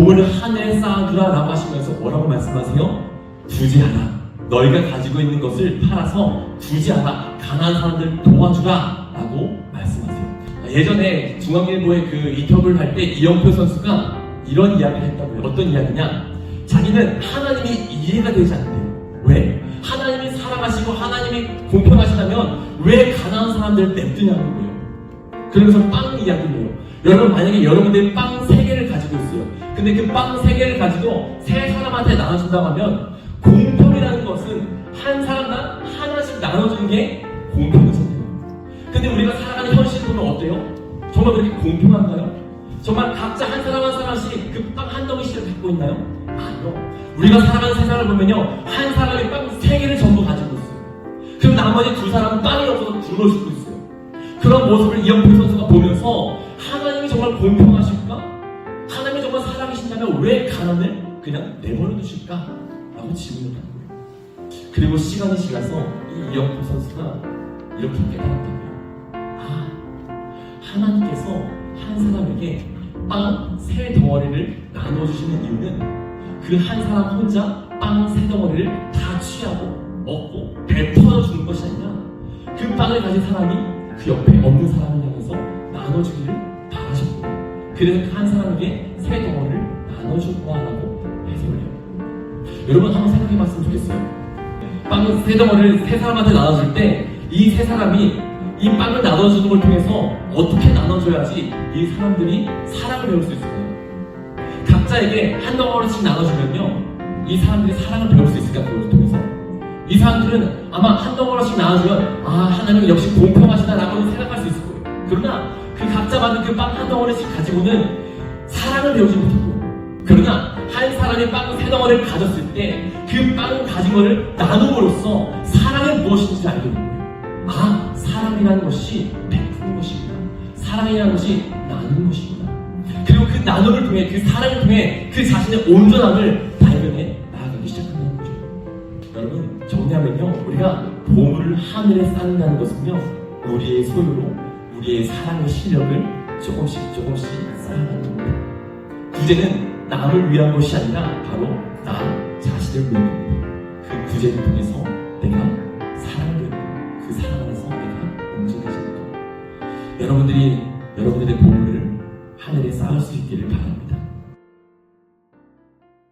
보물을 하늘에 쌓아두라 라고 하시면서 뭐라고 말씀하세요? 않아. 너희가 가지고 있는 것을 팔아서 않아. 가난한 사람들 도와주라 라고 말씀하세요. 예전에 중앙일보의 그 인터뷰를 할 때 이영표 선수가 이런 이야기를 했다고요. 어떤 이야기냐? 자기는 하나님이 이해가 되지 않대요. 왜? 하나님이 사랑하시고 하나님이 공평하시다면 왜 가난한 사람들을 냅두냐는 거예요. 그러면서 빵 이야기를 해요. 여러분 만약에 여러분들이 빵 근데 그빵 3개를 가지고 세 사람한테 나눠준다고 하면 공평이라는 것은 한 사람당 하나씩 나눠주는 게 공평이잖아요. 근데 우리가 살아가는 현실 보면 어때요? 정말 그렇게 공평한가요? 정말 각자 한 사람 한 사람씩 그 빵 한 덩이씩을 갖고 있나요? 아니요. 우리가 살아가는 세상을 보면요. 한 사람이 빵 3개를 전부 가지고 있어요. 그럼 나머지 두 사람은 빵이 없어서 굶어 죽고 있어요. 그런 모습을 이영표 선수가 보면서 하나님이 정말 공평하실까? 하나님이 정말 사랑이신다면 왜 가난을 그냥 내버려 두실까? 라고 질문을 하는 거예요. 그리고 시간이 지나서 이 이영표 선수가 이렇게 깨달았다고요. 아, 하나님께서 한 사람에게 빵 세 덩어리를 나눠주시는 이유는 그 한 사람 혼자 빵 세 덩어리를 다 취하고 먹고 배터져 주는 것이 아니라 그 빵을 가진 사람이 그 옆에 없는 사람을 향해서 나눠주기를 그래서 그한 사람에게 세 덩어리를 나눠줄 거라고 해석을 해요. 여러분 한번 생각해 봤으면 좋겠어요. 빵세 덩어리를 세 사람한테 나눠줄 때 이 세 사람이 이 빵을 나눠주는 걸 통해서 어떻게 나눠줘야지 이 사람들이 사랑을 배울 수 있을까요? 각자에게 한 덩어리씩 나눠주면요 이 사람들이 사랑을 배울 수 있을까 그걸 통해서 이 사람들은 아마 한 덩어리씩 나눠주면 아 하나님은 역시 공평하시다라고 생각 받은 그 빵 한 덩어리씩 가지고는 사랑을 배우지 못하고 그러나 한 사람이 빵 세 덩어리를 가졌을 때 그 빵을 가진 것을 나눔으로써 사랑이 무엇인지 알게 된 거예요. 아 사랑이라는 것이 베푸는 것입니다. 사랑이라는 것이 나누는 것입니다. 그리고 그 나눔을 통해 그 사랑을 통해 그 자신의 온전함을 발견해 나아가기 시작한다는 거죠. 여러분 정리하면요 우리가 보물을 하늘에 쌓는다는 것은요 우리의 소유로 우리의 사랑의 실력을 조금씩 조금씩 쌓아가는 겁니다. 구제는 남을 위한 것이 아니라 바로 나 자신을 위한 겁니다. 그 구제를 통해서 내가 사랑을 그 사랑 안에서 내가 움직여지는 겁니다. 여러분들이 여러분들의 보물을 하늘에 쌓을 수 있기를 바랍니다.